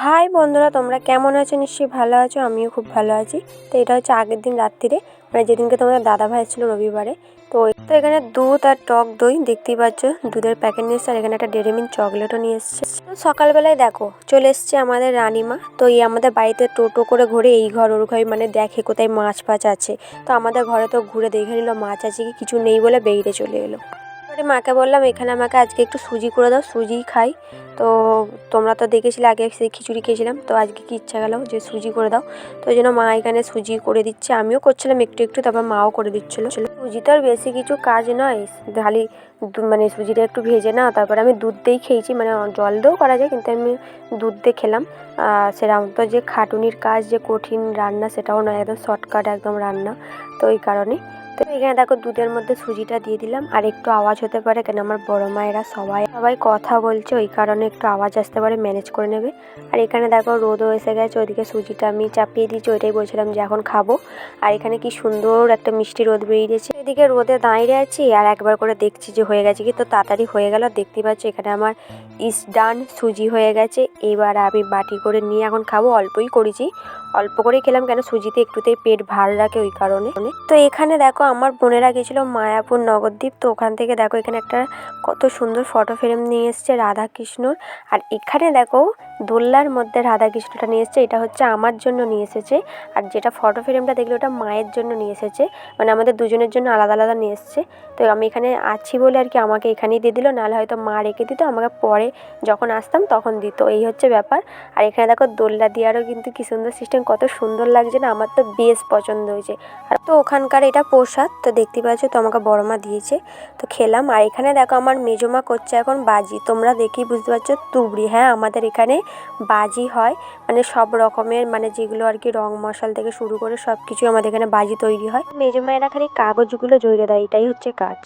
High বন্ধুরা, তোমরা কেমন আছো? নিশ্চয়ই ভালো আছো, আমিও খুব ভালো আছি। তো এটা হচ্ছে আগের দিন রাত্রিরে মানে যেদিনকে তোমাদের দাদা ভাই এসেছিল রবিবারে। তো তো এখানে দুধ আর টক দই, দেখতেই পাচ্ছ, দুধের প্যাকেট নিয়ে আর এখানে একটা ডেরি মিল্ক চকলেটও নিয়ে এসছে। তো সকালবেলায় দেখো, চলে এসছে আমাদের রানিমা। তো এই আমাদের বাড়িতে টোটো করে ঘুরে, এই ঘর ওর ঘর মানে দেখে কোথায় মাছ ফাছ আছে। তো আমাদের ঘরে তো ঘুরে দেখে নিল, মাছ আছে কি, কিছু নেই বলে বেরিয়ে চলে এলো। এবারে মাকে বললাম, এখানে আমাকে আজকে একটু সুজি করে দাও, সুজি খাই। তো তোমরা তো দেখেছিলে, আগে সেই খিচুড়ি খেয়েছিলাম, তো আজকে কি ইচ্ছা গেল যে সুজি করে দাও। তো ওই জন্য মা এখানে সুজি করে দিচ্ছে, আমিও করছিলাম একটু একটু, তারপর মাও করে দিচ্ছিল। সুজি তো আর বেশি কিছু কাজ নয়, খালি মানে সুজিটা একটু ভেজে না তারপরে আমি দুধ দিয়েই খেয়েছি মানে জল দিয়েও করা যায়, কিন্তু আমি দুধ দিয়ে খেলাম। আর সেরকম তো যে খাটুনির কাজ, যে কঠিন রান্না, সেটাও নয়, একদম শর্টকাট একদম রান্না, তো ওই কারণে এখানে দেখো দুধের মধ্যে সুজিটা দিয়ে দিলাম। আর একটু আওয়াজ হতে পারে, কেন আমার বড় মায়েরা সবাই সবাই কথা বলছে, ওই কারণে একটু আওয়াজ আসতে পারে ম্যানেজ করে নেবে। আর এখানে দেখো রোদও এসে গেছে, ওইদিকে সুজিটা আমি চাপিয়ে দিয়েছি, ওইটাই বলছিলাম যে এখন খাব। আর এখানে কি সুন্দর একটা মিষ্টি রোদ বেরিয়েছে এদিকে রোদে দাঁড়িয়ে আছি, আর একবার করে দেখছি যে হয়ে গেছে কি। তো তাড়াতাড়ি হয়ে গেল দেখতেই পাচ্ছি এখানে আমার ইস ডান সুজি হয়ে গেছে। এবার আমি বাটি করে নিয়ে এখন খাব, অল্পই করেছি। অল্প করে খেলাম কেন? সুজিতে একটুতেই পেট ভার রাখে ওই কারণে। তো এখানে দেখো, আমার বোনেরা গেছিল মায়াপুর নগরদ্বীপ। তো ওখান থেকে দেখো, এখানে একটা কত সুন্দর ফটো ফ্রেম নিয়ে এসছে রাধাকৃষ্ণর। আর এখানে দেখো দোল্লার মধ্যে রাধা কৃষ্ণটা নিয়ে এসেছে, এটা হচ্ছে আমার জন্য নিয়ে এসেছে। আর যেটা ফটো ফ্রেমটা দেখলে ওটা মায়ের জন্য নিয়ে এসেছে। মানে আমাদের দুজনের জন্য আলাদা আলাদা নিয়ে এসছে। তো আমি এখানে আছি বলে আর কি আমাকে এখানেই দিয়ে দিল, নাহলে হয়তো মা রেখে দিত, আমাকে পরে যখন আসতাম তখন দিত। এই হচ্ছে ব্যাপার। আর এখানে দেখো দোল্লা দেওয়ারও কিন্তু কি সুন্দর সিস্টেম কত সুন্দর লাগছে না, আমার তো বেশ পছন্দ হয়েছে। আর তো ওখানকার এটা প্রসাদ, তো দেখতে পাচ্ছ তো আমাকে বড় মা দিয়েছে। তো খেলাম। আর এখানে দেখো আমার মেজমা করছে এখন বাজি, তোমরা দেখেই বুঝতে পারছ, তুবড়ি। হ্যাঁ আমাদের এখানে বাজি হয়। মানে সব রকমের মানে যেগুলো আর কি রং মশাল থেকে শুরু করে সব কিছু আমাদের এখানে বাজি তৈরি হয়। মেজমায়েরা খালি কাগজগুলো জড়িয়ে দেয়, এটাই হচ্ছে কাজ।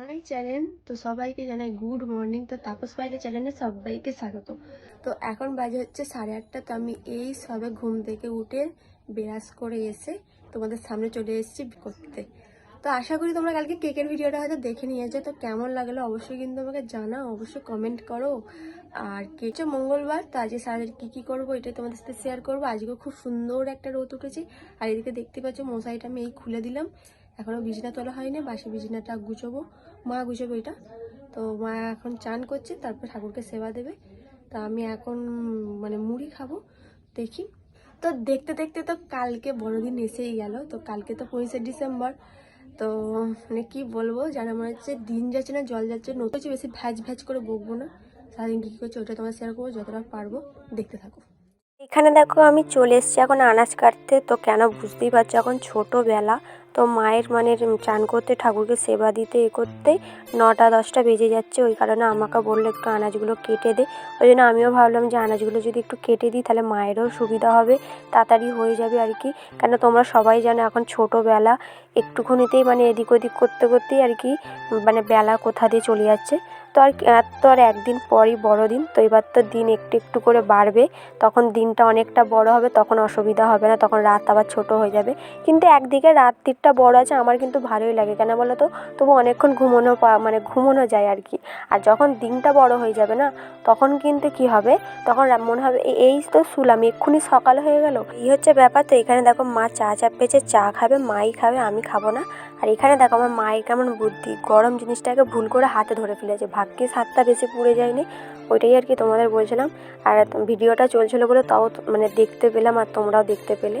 মাই চ্যানেল তো সবাইকে জানাই গুড মর্নিং তো তাপস বাইকে চ্যানেলে সবাইকে স্বাগত তো এখন বাজে হচ্ছে সাড়ে আটটা, তো আমি এই সবে ঘুম থেকে উঠে বিরাজ করে এসে তোমাদের সামনে চলে এসেছি করতে। তো আশা করি তোমরা কালকে কেকের ভিডিওটা হয়তো দেখে নিয়েছো, তো কেমন লাগল অবশ্যই কিন্তু আমাকে জানাও, অবশ্যই কমেন্ট করো। আর কে হচ্ছে, মঙ্গলবার, তো আজকে সারাদিন কী কী করব এটাই তোমাদের সাথে শেয়ার করব। আজকে খুব সুন্দর একটা রোদ উঠেছে। আর এদিকে দেখতে পাচ্ছ, মশারিটা আমি এই খুলে দিলাম। এখনও বিছনা তোলা হয়নি, বাসি বিছনাটা গুছোবো। মা গুছোবো এটা। তো মা এখন চান করছে, তারপর ঠাকুরকে সেবা দেবে। তো আমি এখন মানে মুড়ি খাব, দেখি। তো দেখতে দেখতে তো কালকে বড়দিন এসেই গেল, তো কালকে তো পঁচিশে ডিসেম্বর। তো মানে কি বলব যারা মনে হচ্ছে দিন যাচ্ছে না, জল যাচ্ছে। নতুন হচ্ছে, বেশি ভ্যাজ ভ্যাজ করে বকবো না। সারাদিন কী কী করছে, ওটা তোমার শেয়ার করব, যতটা পারব, দেখতে থাকো। এখানে দেখো, আমি চলে এসেছি এখন আনাজ কাটতে। তো কেন বুঝতেই পারছ, এখন ছোটোবেলা। তো মায়ের মানে চান করতে, ঠাকুরকে সেবা দিতে, এ করতে নটা, দশটা বেজে যাচ্ছে। ওই কারণে আমাকে বলল একটু আনাজগুলো কেটে দে। ওই জন্য আমিও ভাবলাম যে আনাজগুলো যদি একটু কেটে দিই, তাহলে মায়েরও সুবিধা হবে, তাড়াতাড়ি হয়ে যাবে আর কি। কেন তোমরা সবাই জানো এখন ছোটোবেলা, একটুখানিতেই মানে এদিক ওদিক করতে, করতেই আর কি মানে বেলা কোথা দিয়ে চলে যাচ্ছে। তো আর তো আর একদিন পরই বড়দিন তো এবার তো দিন একটু একটু করে বাড়বে। তখন দিনটা অনেকটা বড় হবে, তখন অসুবিধা হবে না, তখন রাত আবার ছোট হয়ে যাবে। কিন্তু একদিকে রাত্রিটা বড় আছে, আমার কিন্তু ভালোই লাগে। কেন বলো তো? তবু অনেকক্ষণ ঘুমোনো মানে ঘুমোনো যায় আর কি। আর যখন দিনটা বড় হয়ে যাবে না, তখন কিন্তু কি হবে? তখন মনে হবে এই তো শুলাম, এক্ষুনি সকাল হয়ে গেল। এই হচ্ছে ব্যাপার, তো এখানে দেখো মা চা চাপিয়েছে চা খাবে, মাই খাবে, আমি খাব না। আর এখানে দেখো আমার মায়ের কেমন বুদ্ধি, গরম জিনিসটাকে ভুল করে হাতে ধরে ফেলেছে ভাগ্যিস হাতটা বেশি পুড়ে যায়নি, ওইটাই আর কি তোমাদের বলছিলাম। আর ভিডিওটা চলছিল বলে তাও মানে দেখতে পেলাম আর তোমরাও দেখতে পেলে।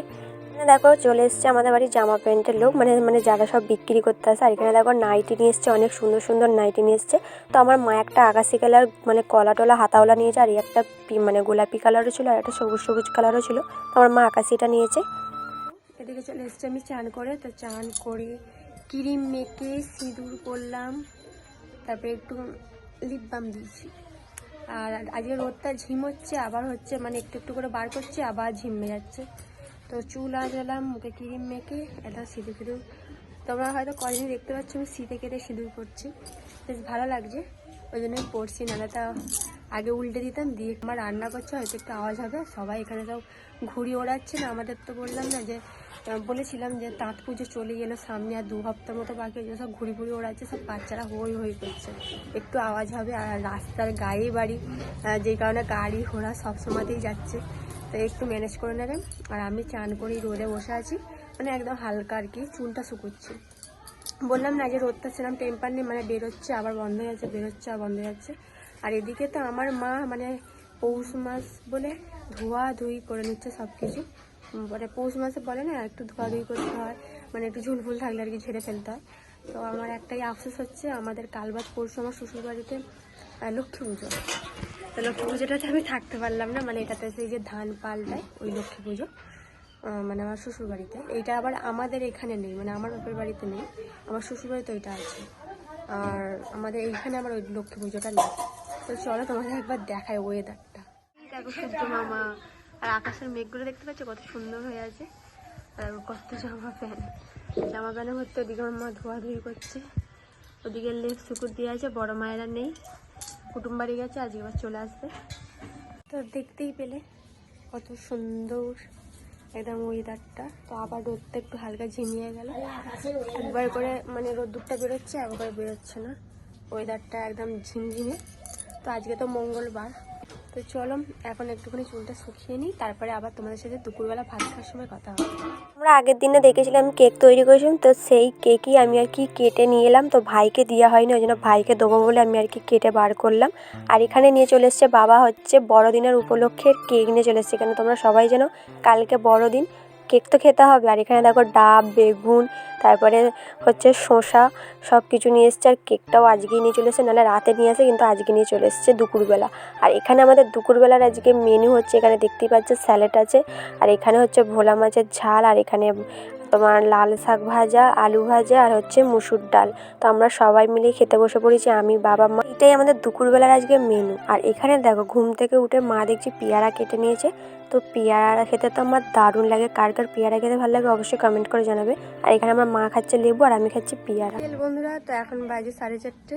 দেখো চলে এসছে আমাদের বাড়ির জামা প্যান্টের লোক মানে মানে যারা সব বিক্রি করতে আসে। আর এখানে দেখো নাইটি নিয়ে এসছে, অনেক সুন্দর সুন্দর নাইটি নিয়ে এসছে। তো আমার মা একটা আকাশি কালার মানে কলা টলা হাতাওলা নিয়েছে আর একটা মানে গোলাপি কালারও ছিল আর একটা সবুজ সবুজ কালারও ছিল। তো আমার মা আকাশিটা নিয়েছে এদিকে চলে এসছে, আমি চান করে, তো চান করে ক্রিম মেখে সিঁদুর করলাম তারপরে একটু লিপ বাম দিয়েছি। আর আজকে রোদটা ঝিম হচ্ছে, আবার হচ্ছে মানে একটু একটু করে বার করছে, আবার ঝিমে যাচ্ছে তো চুল আজলাম মুখে ক্রিম মেখে এটা সিঁদুর ফিঁদুর। তোমরা হয়তো কদিন দেখতে পাচ্ছ আমি শীতে কেটে সিঁদুর করছি বেশ ভালো লাগছে, ওই জন্যই পড়ছি নাহলে তা আগে উল্টে দিতাম, দিয়ে আমার রান্না করছে, হয়তো একটু আওয়াজ হবে। সবাই এখানে সব ঘুড়ি ওড়াচ্ছে না, আমাদের তো বললাম না যে বলেছিলাম যে তাঁত পুজো চলে গেলো সামনে আর দু হপ্তাহ মতো বাকি হয়েছে সব ঘুড়ি ঘুড়ি ওড়াচ্ছে, সব বাচ্চারা হই হই করছে। একটু আওয়াজ হবে, আর রাস্তার গায়ে বাড়ি যেই কারণে গাড়ি ঘোড়া সব সময়তেই যাচ্ছে। তো একটু ম্যানেজ করে নেবেন। আর আমি চান করেই রোদে বসে আছি। মানে একদম হালকা আর কি, চুলটা শুকোচ্ছে। বললাম না যে রোদটা সেরকম টেম্পার নেই মানে বেরোচ্ছে, আবার বন্ধ হয়ে যাচ্ছে, বেরোচ্ছে আর বন্ধ হয়ে যাচ্ছে। আর এদিকে তো আমার মা মানে পৌষ মাস বলে ধোয়া ধুই করে নিচ্ছে সব কিছু মানে পৌষ মাসে বলে না একটু ধোয়া ধুই করতে হয় মানে একটু ঝুলফুল থাকলে আর কি ঝেড়ে ফেলতে হয়। তো আমার একটাই আফসোস হচ্ছে আমাদের কালবাদ পরশু আমার শ্বশুরবাড়িতে আহ, লক্ষ্মী পুজো। তো লক্ষ্মী পুজোটাতে আমি থাকতে পারলাম না মানে এটাতে সেই যে ধান পাল্টায় ওই লক্ষ্মী পুজো মানে আমার শ্বশুর বাড়িতে এইটা আবার আমাদের এখানে নেই মানে আমার বাপের বাড়িতে নেই আমার শ্বশুর বাড়িতে ওইটা আছে। আর আমাদের এইখানে আমার ওই লক্ষ্মী পুজোটা নেই। তো চলো তোমাকে একবার দেখায় ওয়েদারটা দেখো সূর্য মামা আর আকাশের মেঘগুলো দেখতে পাচ্ছ কত সুন্দর হয়ে আছে। আর কত জামা প্যান্ট। জামা প্যান্ট হচ্ছে ওদিকে আমার মা ধোয়াধুয়ি করছে। ওদিকে লেপ শুকুর দিয়ে আছে বড় মায়েরা নেই। কুটুম বাড়ি গেছে আজকে আবার চলে আসবে। তো দেখতেই পেলে কত সুন্দর একদম ওয়েদারটা তো আবার রোদটা একটু হালকা ঝিমিয়ে গেল। একবার করে মানে রোদ্দুরটা বেরোচ্ছে একবার বেরোচ্ছে না। ওয়েদারটা একদম ঝিমঝিমে। তো আজকে তো মঙ্গলবার। তো চলো, এখন একটুখানি চুলটা শুকিয়ে নিই, তারপরে আবার তোমাদের সাথে দুপুরবেলা ভাত খাওয়ার সময় কথা হবে। আমরা আগের দিনে দেখেছিলাম কেক তৈরি করেছিলাম, তো সেই কেকই আমি আর কি কেটে নিয়ে এলাম, তো ভাইকে দেওয়া হয়নি, ওই জন্য ভাইকে দেবো বলে আমি আর কি কেটে বার করলাম। আর এখানে নিয়ে চলে এসছে বাবা হচ্ছে বড়দিনের উপলক্ষে কেক নিয়ে চলে এসছে কেন তোমরা সবাই জানো, কালকে বড়দিন কেক তো খেতে হবে। আর এখানে দেখো ডাব, বেগুন, তারপরে হচ্ছে শসা সব কিছু নিয়ে এসছে। আর কেকটাও আজকে নিয়ে চলে এসছে, নাহলে রাতে নিয়ে আসে, কিন্তু আজকে নিয়ে চলে এসছে দুপুরবেলা। আর এখানে আমাদের দুপুরবেলার আজকে মেনু হচ্ছে, এখানে দেখতেই পাচ্ছে স্যালাড আছে। আর এখানে হচ্ছে ভোলা মাছের ঝাল, আর এখানে তোমার লাল শাক ভাজা, আলু ভাজা আর হচ্ছে মুসুর ডাল। তো আমরা সবাই মিলে খেতে বসে পড়েছি, আমি, বাবা, মা। এটাই আমাদের দুপুরবেলার আজকে মেনু আর এখানে দেখো, ঘুম থেকে উঠে মা দেখছি পেয়ারা কেটে নিয়েছে। তো পেয়ারা খেতে তো আমার দারুণ লাগে। কার কার পেয়ারা খেতে ভালো লাগে অবশ্যই কমেন্ট করে জানাবে। আর এখানে আমার মা খাচ্ছে লেবু আর আমি খাচ্ছি পেয়ারা। বন্ধুরা, তো এখন বাজে সাড়ে চারটে।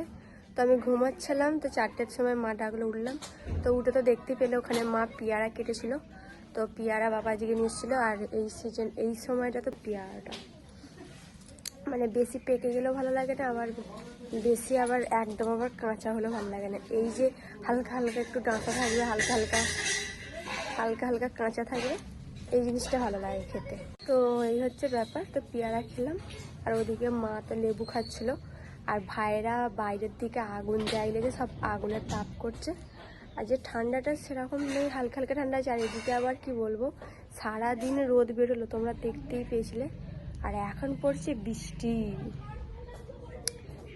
তো আমি ঘুমাচ্ছিলাম, তো চারটের সময় মা ডাকলে উঠলাম। তো উঠে তো দেখতে পেলে ওখানে মা পেয়ারা কেটেছিল। তো পেয়ারা বাবা আজকে নিয়ে এসেছিল, আর এই সিজন এই সময়টা তো পেয়ারাটা। মানে বেশি পেকে গেলেও ভালো লাগে না, আবার বেশি আবার একদম আবার কাঁচা হলেও ভালো লাগে না। এই যে হালকা হালকা একটু ডাঁটা থাকবে, হালকা হালকা হালকা হালকা কাঁচা থাকবে, এই জিনিসটা ভালো লাগে খেতে। তো এই হচ্ছে ব্যাপার, তো পেয়ারা খেলাম, আর ওদিকে মা তো লেবু খাচ্ছিল, আর ভাইরা বাইরের দিকে আগুন জ্বাইলে যে সব আগুনের তাপ করছে। আর যে ঠান্ডাটা সেরকম নেই, হালকা হালকা ঠান্ডা, চারিদিকে আবার কি বলব, সারাদিন রোদ বেরোলো, তোমরা দেখতেই পেয়েছিলে। আর এখন পড়ছে বৃষ্টি।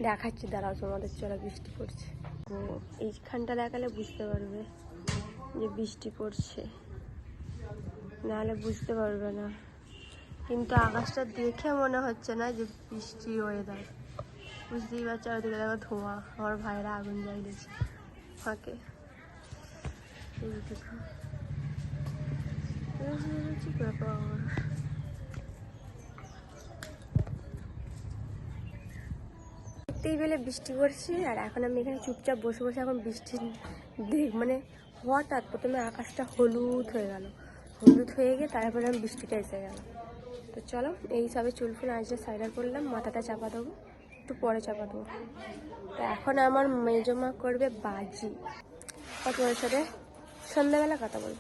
দেখাচ্ছি, দাঁড়াও তোমাদের, চলা বৃষ্টি পড়ছে। তো এইখানটা দেখালে বুঝতে পারবে যে বৃষ্টি পড়ছে। নাহলে বুঝতে পারবে না। কিন্তু আকাশটা দেখে মনে হচ্ছে না যে বৃষ্টি ওয়েদার বুঝতেই পারছ ওইদিকে দেখো ধোঁয়া, আমার ভাইরা আগুন জ্বালিয়েছে। ফাঁকে এই দেখো বৃষ্টি পড়ছে, আর এখন আমি এখানে চুপচাপ বসে বসে এখন বৃষ্টি দেখ মানে হঠাৎ প্রথমে আকাশটা হলুদ হয়ে গেল। হলুদ হয়ে গিয়ে তারপরে আমি বৃষ্টিটা এসে গেল। তো চলো, এই সবে চুল ফুল আজকে সাইডার করলাম, মাথাটা চাপা দেবো, একটু পরে চাপা দেবো। তো এখন আমার মেজমা করবে বাজি। তোমার সাথে সন্ধ্যাবেলা কথা বলব।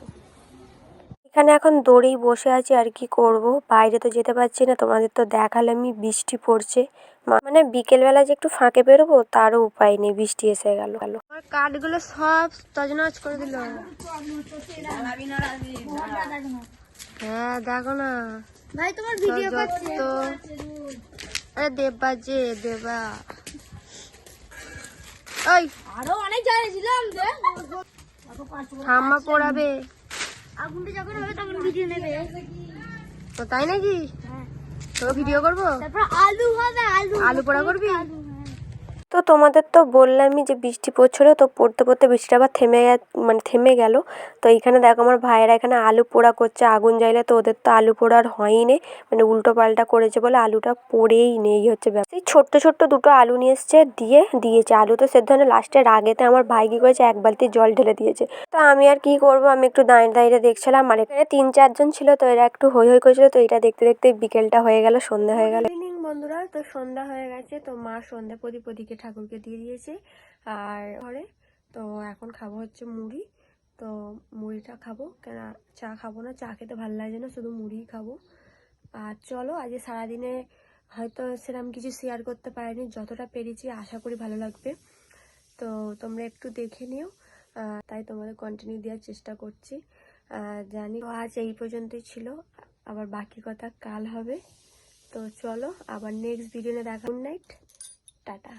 এখানে এখন দড়ি বসে আছি আর কি করব? বাইরে তো যেতে পারছি না তোমাদের তো দেখালে আমি বৃষ্টি পড়ছে। মানে বিকেলবেলা যে একটু ফাঁকে বেরোবো তারও উপায় নেই বৃষ্টি এসে গেল। আমার কাঠগুলো সব তজনজ করে দিল। হ্যাঁ দেখো না। ভাই তোমার ভিডিও করছে তো আরে দেবা যে দেবা। ওই আরও অনেক জায়গায় ছিলাম ঠাম্মা পড়াবে। আগুনটা যখন হবে তখন ভিডিও নেবে। তো তাই নাকি? তো ভিডিও করব? তারপর আলু হবে আলু আলু পোড়া করবি? হ্যাঁ। তো তোমাদের তো বললামই যে বৃষ্টি পড়ছিল, তো পড়তে পড়তে বৃষ্টিটা আবার থেমে মানে থেমে গেল। তো এইখানে দেখো আমার ভাইয়েরা এখানে আলু পোড়া করছে, আগুন জ্বাইলে তো ওদের তো আলু পোড়া আর হয়ই নে মানে উল্টো পাল্টা করেছে বলে আলুটা পড়েই নেই হচ্ছে ব্যাপার। সেই ছোট্ট ছোট্ট দুটো আলু নিয়ে এসছে, দিয়ে দিয়েছে। আলু তো সেদ্ধ হয় না লাস্টের আগেতে আমার ভাই কী করেছে, এক বালতি জল ঢেলে দিয়েছে। তো আমি আর কি করব, আমি একটু দাঁড়িয়ে দাঁড়িয়ে দেখছিলাম, আর এখানে তিন চারজন ছিল, তো এরা একটু হই হই করেছিল, তো এটা দেখতে দেখতে বিকেলটা হয়ে গেল, সন্ধে হয়ে গেল। বন্ধুরা, তো সন্ধ্যা হয়ে গেছে, তো মা সন্ধ্যা প্রদীপ ওদিকে ঠাকুরকে দিয়ে দিয়েছে, আর ঘরে, তো এখন খাব হচ্ছে মুড়ি, তো মুড়িটা খাব, কেন চা খাব না, চা খেতে ভালো লাগে না, শুধু মুড়িই খাব। আর চলো, আজকে সারাদিনে হয়তো সেরকম কিছু শেয়ার করতে পারিনি, যতটা পেরেছি, আশা করি ভালো লাগবে। তো তোমরা একটু দেখে নিও তাই তোমাদের কন্টিনিউ দেওয়ার চেষ্টা করছি জানি। আজ এই পর্যন্তই ছিল, আবার বাকি কথা কাল হবে। তো চলো আবার নেক্সট ভিডিওতে দেখা গুড নাইট টাটা